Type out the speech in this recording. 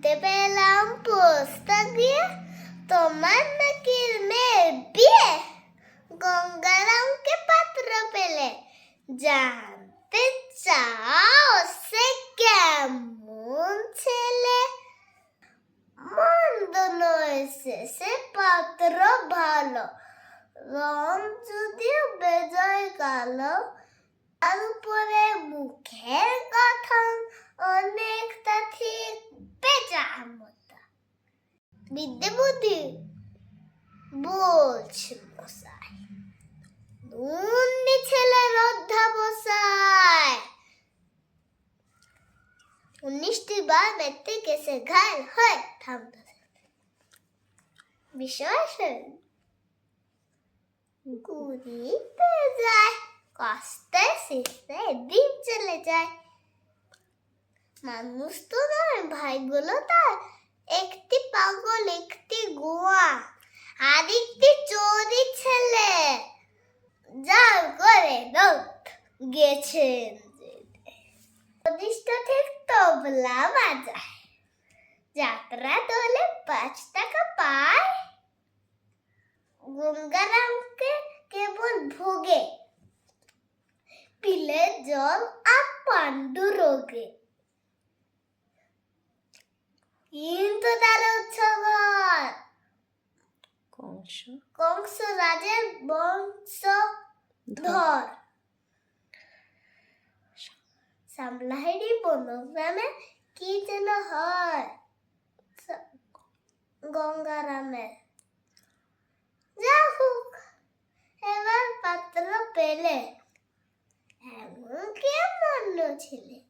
শুনতে পেলাম পোস্তা দিয়ে। তোমার নাকি মেয়ের বিয়ে। গঙ্গারামকে পাত্র পেলে। জানতে চাও সে কেমন ছেলে? মন্দ নয় সে পাত্র ভালো। রং যদিও বেজয় কালো, তার উপরে মুখের গঠন অনেকটা ঠিক। বিদ্যে বুদ্ধি বলছি মশাই উনিশটি বার কেসে হয়, থামতে বিশ্বাস যায়, কষ্টে চলে যায়। মানুষ তো নয়, ভাইগুলো তার একটি পাগল, একটি গোয়া আর একটি চোরি ছেলে। যার করে দৌত গেছেন প্রদিষ্ট ঠিক তবলা বাজায়। যাত্রা দলে পাঁচ টাকা পায়। গঙ্গারামকে কেবল ভোগে। পিলে জল আর পাণ্ডু রোগে কিন্তু তার উৎসব কংস। কংস রাজের বংশ ধর। সামলাহেরি বনগ্রামে কি যেন হয়। গঙ্গারামে। যা হোক এবার পাত্র পেলে। এমন কে মন্য ছিলে।